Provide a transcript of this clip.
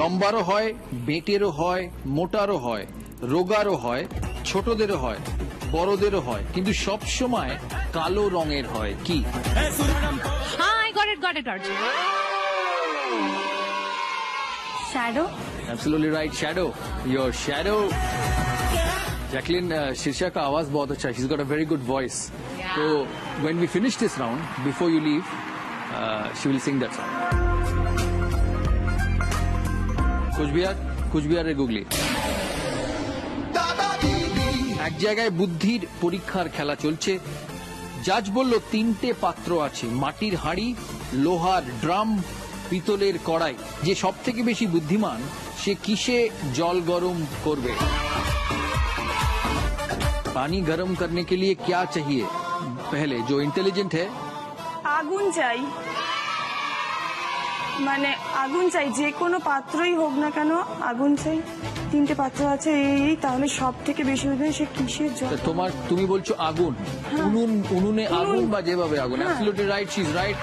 লম্বারও হয় বেটেরও হয় মোটারও হয় রোগারও হয় ছোটদেরও হয় বড়দেরও হয় কিন্তু সব সময় কালো রঙের হয় কি shadow Absolutely right, Shadow. Your shadow. Jacqueline, uh, Shirsha ka awaz bahut acha. She's got a very good voice. Yeah. So when we finish this round, before you leave, uh, she will sing that song. Cooch Behar কুচবিহারের গুগলি এক জায়গায় বুদ্ধির পরীক্ষার খেলা চলছে জাজ বলল তিনটে পাত্র আছে মাটির হাঁড়ি লোহার ড্রাম পিতলের কড়াই যে সব থেকে বেশি বুদ্ধিমান সে কিসে জল গরম করবে पानी गर्म करने के लिए क्या चाहिए पहले जो इंटेलिजेंट है আগুন চাই মানে আগুন চাই যে কোনো পাত্রই হোক না কেন আগুন চাই। তিনটে পাত্র আছে এই তাহলে সব থেকে বেশি হয় সে কিসের জল? তোমার তুমি বলছো আগুন। উনুন উনুনে আগুন বা যেভাবে আগুন। হ্যাঁ। Absolutely right she is right